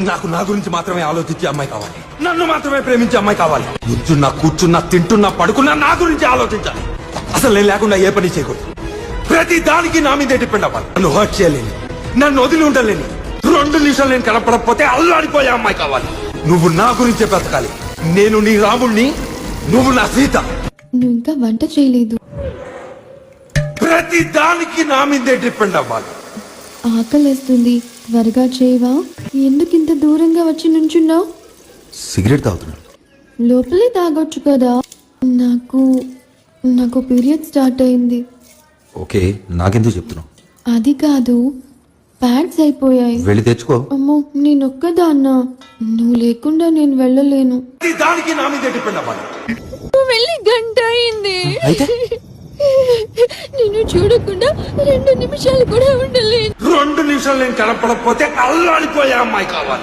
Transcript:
నాకు నా గురించి మాత్రమే ఆలోచించే అమ్మాయి కావాలి. నన్ను మాత్రమే ప్రేమించే అమ్మాయి కావాలి. కూర్చున్నా కూర్చున్నా తింటున్నా పడుకున్నా నా గురించి ఆలోచించాలి. అసలు నేను లేకుండా ఏ పని చేయకూడదు. ప్రతి దానికి నా మీదే డిపెండ్ అవ్వాలి. నన్ను హర్ట్ చేయలేని నన్ను వదిలి ఉండలేని రెండు నిమిషాలు నేను కనపడకపోతే అల్లాడిపోయే అమ్మాయి కావాలి. నువ్వు నా గురించే బ్రతకాలి. నేను నీ రాముణ్ణి నువ్వు నా సీత. నువ్వు ఇంకా వంట చేయలేదు. ప్రతి దానికి నా మీదే డిపెండ్ అవ్వాలి. ఆకలేస్తుంది. త్వరగా చేయవా? ఎందుకు ఇంత దూరంగా వచ్చి నుంచున్నావు? సిగరెట్ తాగుతున్నాడు లోపలే తాగొచ్చు కదా. నాకు నాకు పీరియడ్ స్టార్ట్ అయింది. ఓకే నాకెందుకు చెప్తున్నావు? అది కాదు ప్యాడ్స్ అయిపోయాయి. వెళ్ళి తెచ్చుకో. అమ్మో నేను ఒక్కదాన్నా నువ్వు లేకుండా నేను వెళ్ళలేను. దానికి నా మీదే డిపెండ్ అవ్వాలి. నువ్వు వెళ్ళి గంట అయింది. అయితే? నేను చూడకుండా రెండు నిమిషాలు కూడా ఉండలేను. రెండు నిమిషాలు నేను కనపడకపోతే అల్లాడిపోయే అమ్మాయి కావాలి.